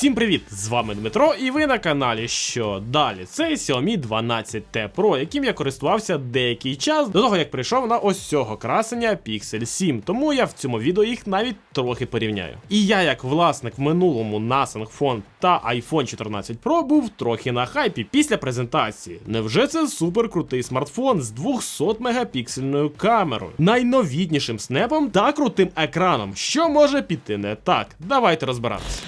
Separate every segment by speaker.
Speaker 1: Всім привіт! З вами Дмитро, і ви на каналі Що далі? Це Xiaomi 12T Pro, яким я користувався деякий час до того, як прийшов на ось цього красення Pixel 7. Тому я в цьому відео їх навіть трохи порівняю. І я, як власник в минулому Samsung Phone та iPhone 14 Pro, був трохи на хайпі після презентації. Невже це супер крутий смартфон з 200 мегапіксельною камерою, найновітнішим снепом та крутим екраном? Що може піти не так? Давайте розбиратися.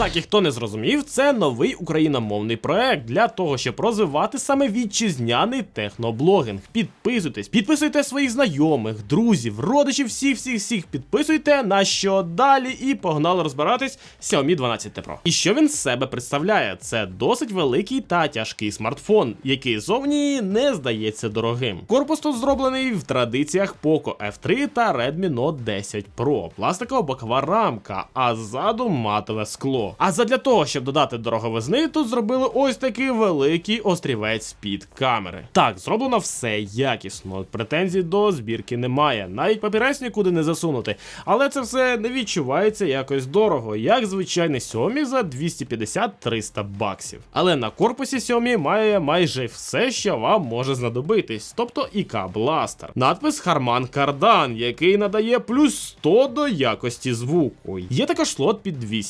Speaker 1: Так, і хто не зрозумів, це новий україномовний проект для того, щоб розвивати саме вітчизняний техноблогінг. Підписуйтесь, підписуйте своїх знайомих, друзів, родичів, всіх, всіх, всіх підписуйте на що далі і погнали розбиратись Xiaomi 12 T Pro. І що він з себе представляє? Це досить великий та тяжкий смартфон, який зовні не здається дорогим. Корпус тут зроблений в традиціях Poco F3 та Redmi Note 10 Pro. Пластикова бокова рамка, а ззаду матове скло. А задля того, щоб додати дороговизни, тут зробили ось такий великий острівець під камери. Так, зроблено все якісно. Претензій до збірки немає. Навіть папірець нікуди не засунути. Але це все не відчувається якось дорого, як звичайний Xiaomi за 250-300 баксів. Але на корпусі Xiaomi має майже все, що вам може знадобитись, тобто ІК Blaster. Надпис Harman Kardon, який надає плюс 100 до якості звуку. Є також слот під 2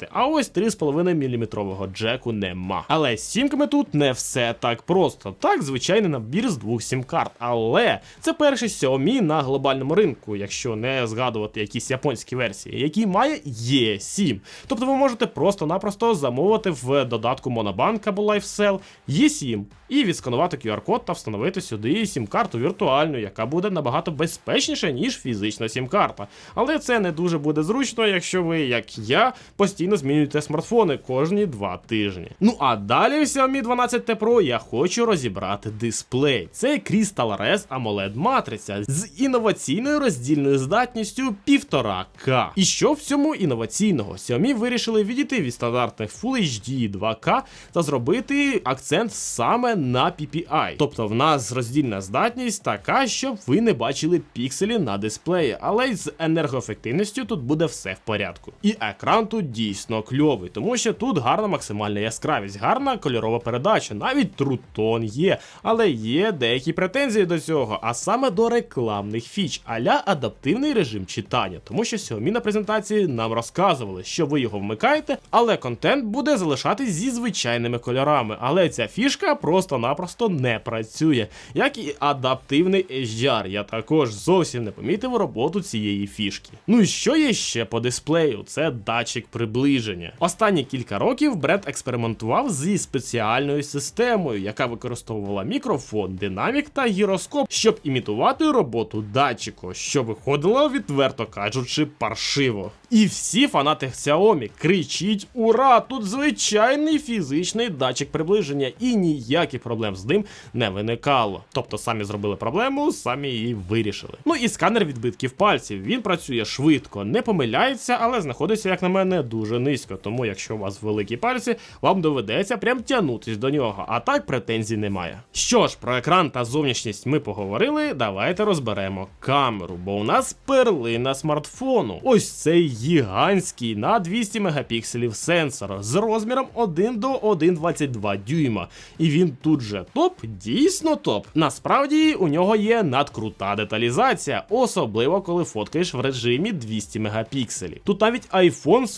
Speaker 1: сім-карти, а ось 3,5 мм джеку нема. Але з сімками тут не все так просто. Так, звичайний набір з двох сім-карт, але це перший Xiaomi на глобальному ринку, якщо не згадувати якісь японські версії, який має E7. Тобто ви можете просто-напросто замовити в додатку Monobank або LifeSell E7 і відсканувати QR-код та встановити сюди сім-карту віртуальну, яка буде набагато безпечніша, ніж фізична сім-карта. Але це не дуже буде зручно, якщо ви, як я, постійно змінюєте смартфони кожні два тижні. Ну а далі в Xiaomi 12T Pro я хочу розібрати дисплей. Це Crystal Res AMOLED матриця з інноваційною роздільною здатністю 1,5К. І що в цьому інноваційного? Xiaomi вирішили відійти від стандартних Full HD 2К та зробити акцент саме на PPI. Тобто в нас роздільна здатність така, щоб ви не бачили пікселі на дисплеї, але й з енергоефективністю тут буде все в порядку. І екран тут дійсно кльовий, тому що тут гарна максимальна яскравість, гарна кольорова передача, навіть трутон є, але є деякі претензії до цього, а саме до рекламних фіч, аля адаптивний режим читання, тому що Xiaomi на презентації нам розказували, що ви його вмикаєте, але контент буде залишатись зі звичайними кольорами. Але ця фішка просто-напросто не працює, як і адаптивний HDR. Я також зовсім не помітив роботу цієї фішки. Ну і що є ще по дисплею? Це датчик приближення. Останні кілька років бренд експериментував зі спеціальною системою, яка використовувала мікрофон, динамік та гіроскоп, щоб імітувати роботу датчику, що виходило, відверто кажучи, паршиво. І всі фанати Xiaomi кричіть: Ура! Тут звичайний фізичний датчик приближення, і ніяких проблем з ним не виникало. Тобто самі зробили проблему, самі її вирішили. Ну і сканер відбитків пальців. Він працює швидко, не помиляється, але знаходиться, як на мене, дуже низько. Тому, якщо у вас великі пальці, вам доведеться прям тягнутись до нього. А так претензій немає. Що ж, про екран та зовнішність ми поговорили. Давайте розберемо камеру, бо у нас перлина смартфону. Ось цей гігантський на 200 мегапікселів сенсор з розміром 1 до 1,22 дюйма. І він тут же топ, дійсно топ. Насправді у нього є надкрута деталізація, особливо коли фоткаєш в режимі 200 мегапікселів. Тут навіть iPhone в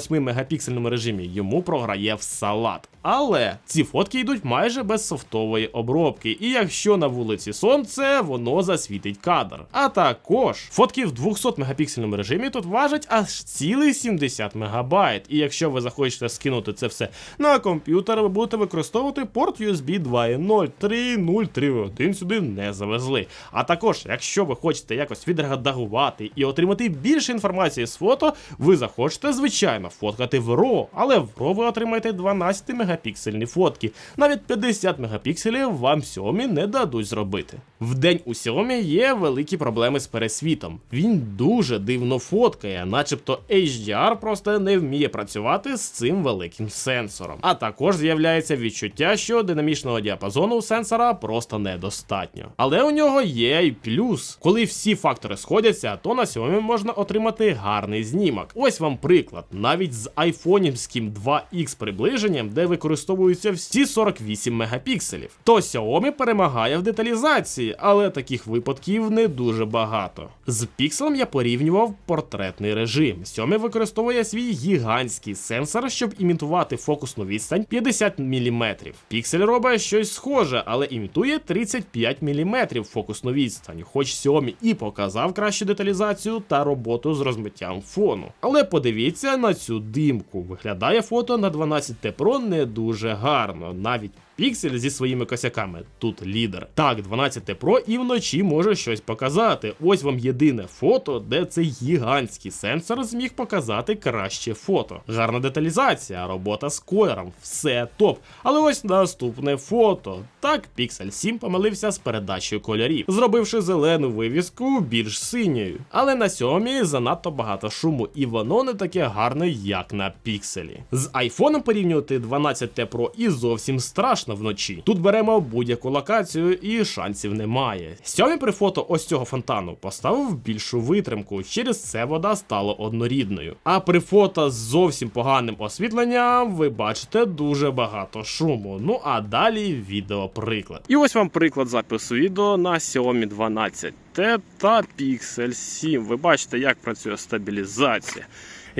Speaker 1: 48 мегапіксельному режимі йому програє в салат. Але ці фотки йдуть майже без софтової обробки, і якщо на вулиці сонце, воно засвітить кадр. А також фотки в 200 мегапіксельному режимі тут важать аж цілих 70 мегабайт. І якщо ви захочете скинути це все на комп'ютер, ви будете використовувати порт USB 2.0, 3.0, 3.1 сюди не завезли. А також, якщо ви хочете якось відредагувати і отримати більше інформації з фото, ви захочете, звичайно, фоткати в RAW, але в RAW ви отримаєте 12 мегапіксельні фотки. Навіть 50 мегапікселів вам Xiaomi не дадуть зробити. Вдень у Xiaomi є великі проблеми з пересвітом. Він дуже дивно фоткає, начебто HDR просто не вміє працювати з цим великим сенсором. А також з'являється відчуття, що динамічного діапазону у сенсора просто недостатньо. Але у нього є й плюс. Коли всі фактори сходяться, то на Xiaomi можна отримати гарний знімок. Ось вам приклад. Навіть з айфонівським 2X приближенням, де використовуються всі 48 мегапікселів. То Xiaomi перемагає в деталізації, але таких випадків не дуже багато. З пікселем я порівнював портретний режим. Xiaomi використовує свій гігантський сенсор, щоб імітувати фокусну відстань 50 мм. Піксель робить щось схоже, але імітує 35 мм фокусну відстань, хоч Xiaomi і показав кращу деталізацію та роботу з розмиттям фону. Але подивіться на цю димку. Виглядає фото на 12T Pro не дуже гарно, навіть Піксель зі своїми косяками тут лідер. Так, 12 Pro і вночі може щось показати. Ось вам єдине фото, де цей гігантський сенсор зміг показати краще фото. Гарна деталізація, робота з колером, все топ. Але ось наступне фото. Так, Pixel 7 помилився з передачею кольорів, зробивши зелену вивіску більш синьою. Але на сьомій занадто багато шуму, і воно не таке гарне, як на пікселі. З айфоном порівнювати 12 Pro і зовсім страшно вночі. Тут беремо будь-яку локацію і шансів немає. Сьомі при фото ось цього фонтану поставив більшу витримку, через це вода стала однорідною. А при фото з зовсім поганим освітленням ви бачите дуже багато шуму. Ну а далі відеоприклад. І ось вам приклад запису відео на Xiaomi 12 T та Pixel 7. Ви бачите, як працює стабілізація.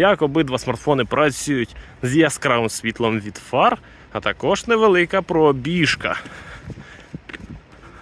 Speaker 1: Як обидва смартфони працюють з яскравим світлом від фар, а також невелика пробіжка.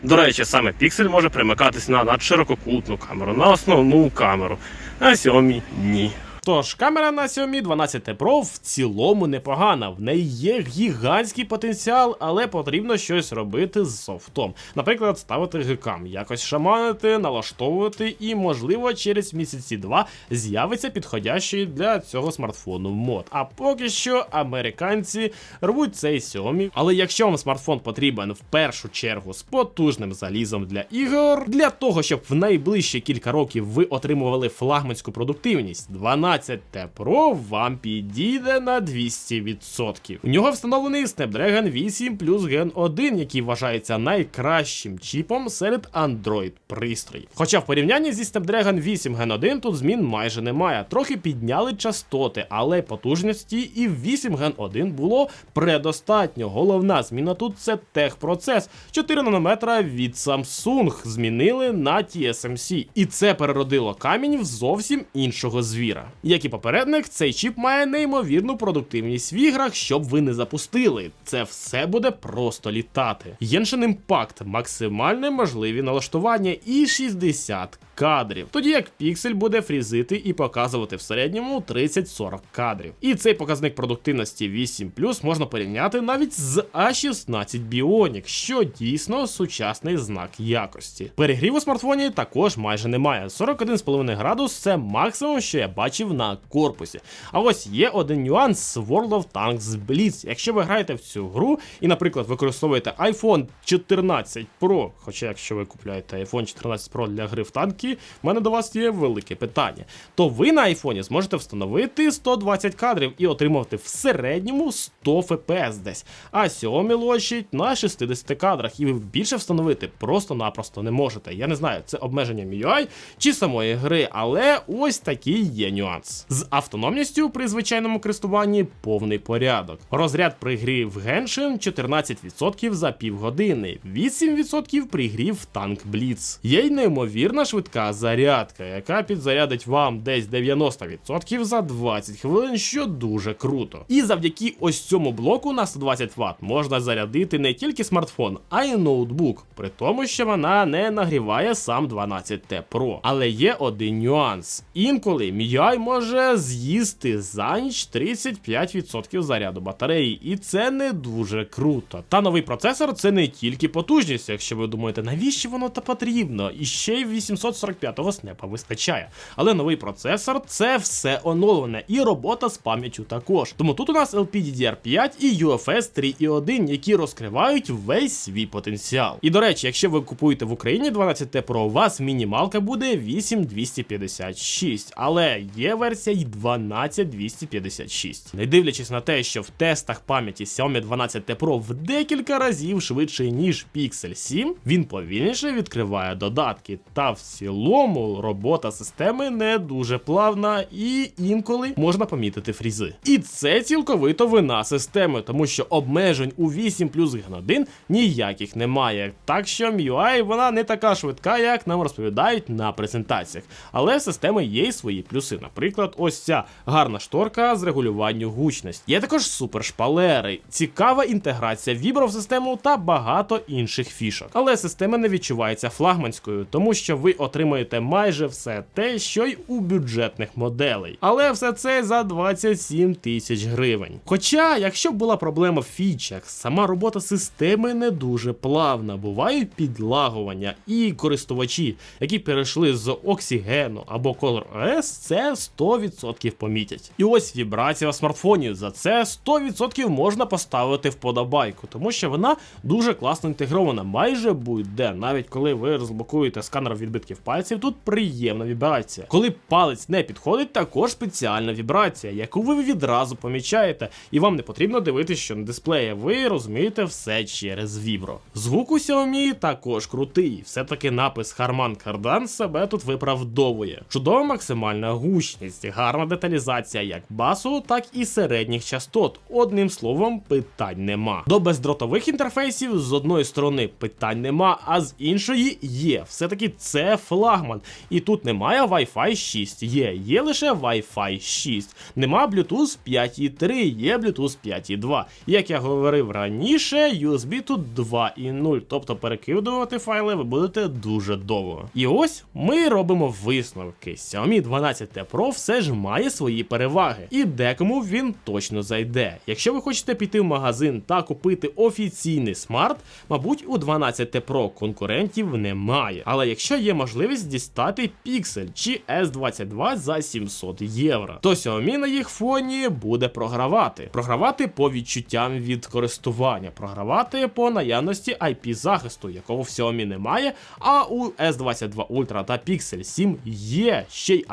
Speaker 1: До речі, саме Pixel може примикатись на надширококутну камеру, на основну камеру, а Xiaomi ні. Тож, камера на Xiaomi 12 Pro в цілому непогана. В неї є гігантський потенціал, але потрібно щось робити з софтом. Наприклад, ставити гикам, якось шаманити, налаштовувати, і, можливо, через місяці два з'явиться підходящий для цього смартфону мод. А поки що американці рвуть цей Xiaomi. Але якщо вам смартфон потрібен в першу чергу з потужним залізом для ігор, для того, щоб в найближчі кілька років ви отримували флагманську продуктивність, 12 T Pro вам підійде на 200%. У нього встановлений Snapdragon 8 плюс Gen 1, який вважається найкращим чіпом серед Android пристроїв. Хоча в порівнянні зі Snapdragon 8 Gen 1 тут змін майже немає. Трохи підняли частоти, але потужності і в 8 Gen 1 було предостатньо. Головна зміна тут це техпроцес. 4 нанометра від Samsung змінили на TSMC. І це переродило камінь в зовсім іншого звіра. Як і попередник, цей чіп має неймовірну продуктивність в іграх, щоб ви не запустили. Це все буде просто літати. Genshin Impact, максимальне можливі налаштування і 60 кадрів. Тоді як Pixel буде фрізити і показувати в середньому 30-40 кадрів. І цей показник продуктивності 8 можна порівняти навіть з A16 Bionic, що дійсно сучасний знак якості. Перегрів у смартфоні також майже немає. 41,5 градус це максимум, що я бачив на корпусі. А ось є один нюанс з World of Tanks Blitz. Якщо ви граєте в цю гру і, наприклад, використовуєте iPhone 14 Pro, хоча якщо ви купляєте iPhone 14 Pro для гри в танки, в мене до вас є велике питання. То ви на iPhone зможете встановити 120 кадрів і отримувати в середньому 100 FPS десь. А Xiaomi лочить на 60 кадрах, і ви більше встановити просто-напросто не можете. Я не знаю, це обмеження MIUI чи самої гри, але ось такий є нюанс. З автономністю при звичайному користуванні повний порядок. Розряд при грі в Genshin 14% за півгодини, 8% при грі в танк Blitz. Є й неймовірна швидка зарядка, яка підзарядить вам десь 90% за 20 хвилин, що дуже круто. І завдяки ось цьому блоку на 120 Вт можна зарядити не тільки смартфон, а й ноутбук, при тому, що вона не нагріває сам 12T Pro. Але є один нюанс. Інколи MIUI може з'їсти за ніч 35% заряду батареї, і це не дуже круто. Та новий процесор це не тільки потужність, якщо ви думаєте, навіщо воно та потрібно, і ще й 845-го снепа вистачає. Але новий процесор це все оновлене, і робота з пам'яттю також. Тому тут у нас LPDDR5 і UFS 3.1, які розкривають весь свій потенціал. І до речі, якщо ви купуєте в Україні 12T Pro, у вас мінімалка буде 8256, але є версія й 12256. Не дивлячись на те, що в тестах пам'яті Xiaomi 12T Pro в декілька разів швидше, ніж Pixel 7, він повільніше відкриває додатки. Та в цілому робота системи не дуже плавна і інколи можна помітити фрізи. І це цілковито вина системи, тому що обмежень у 8 плюс 1 ніяких немає. Так що MIUI вона не така швидка, як нам розповідають на презентаціях. Але в системи є й свої плюси. Наприклад, ось ця гарна шторка з регулюванням гучності. Є також супершпалери, цікава інтеграція вібро в систему та багато інших фішок. Але система не відчувається флагманською, тому що ви отримаєте майже все те, що й у бюджетних моделей. Але все це за 27 тисяч гривень. Хоча, якщо була проблема в фічах, сама робота системи не дуже плавна, бувають підлагування, і користувачі, які перейшли з Oxygen або ColorOS, це 100% помітять. І ось вібрація в смартфоні. За це 100% можна поставити вподобайку, тому що вона дуже класно інтегрована, майже будь-де. Навіть коли ви розблокуєте сканер відбитків пальців, тут приємна вібрація. Коли палець не підходить, також спеціальна вібрація, яку ви відразу помічаєте, і вам не потрібно дивитися, що на дисплеї. Ви розумієте все через вібро. Звук у Xiaomi також крутий. Все-таки напис Harman Kardon себе тут виправдовує. Чудова максимальна гучність, гарна деталізація як басу, так і середніх частот. Одним словом, питань нема. До бездротових інтерфейсів з одної сторони питань нема, а з іншої є. Все-таки це флагман. І тут немає Wi-Fi 6, є, є лише Wi-Fi 6. Нема Bluetooth 5.3, є Bluetooth 5.2. Як я говорив раніше, USB тут 2.0, тобто перекидувати файли ви будете дуже довго. І ось ми робимо висновки. Xiaomi 12T Pro все ж має свої переваги, і декому він точно зайде. Якщо ви хочете піти в магазин та купити офіційний смарт, мабуть, у 12T Pro конкурентів немає. Але якщо є можливість дістати Pixel чи S22 за 700 євро, то Xiaomi на їх фоні буде програвати. Програвати по відчуттям від користування, програвати по наявності IP захисту, якого в Xiaomi немає. А у S22 Ultra та Pixel 7 є ще й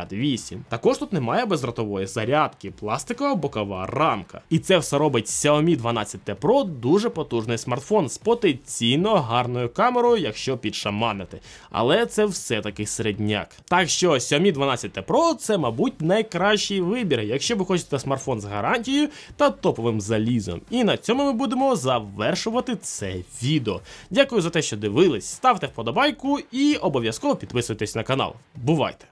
Speaker 1: IP68. Також тут немає бездротової зарядки, пластикова бокова рамка. І це все робить Xiaomi 12T Pro дуже потужний смартфон з потенційно гарною камерою, якщо підшаманити. Але це все-таки середняк. Так що Xiaomi 12T Pro це, мабуть, найкращий вибір, якщо ви хочете смартфон з гарантією та топовим залізом. І на цьому ми будемо завершувати це відео. Дякую за те, що дивились. Ставте вподобайку і обов'язково підписуйтесь на канал. Бувайте!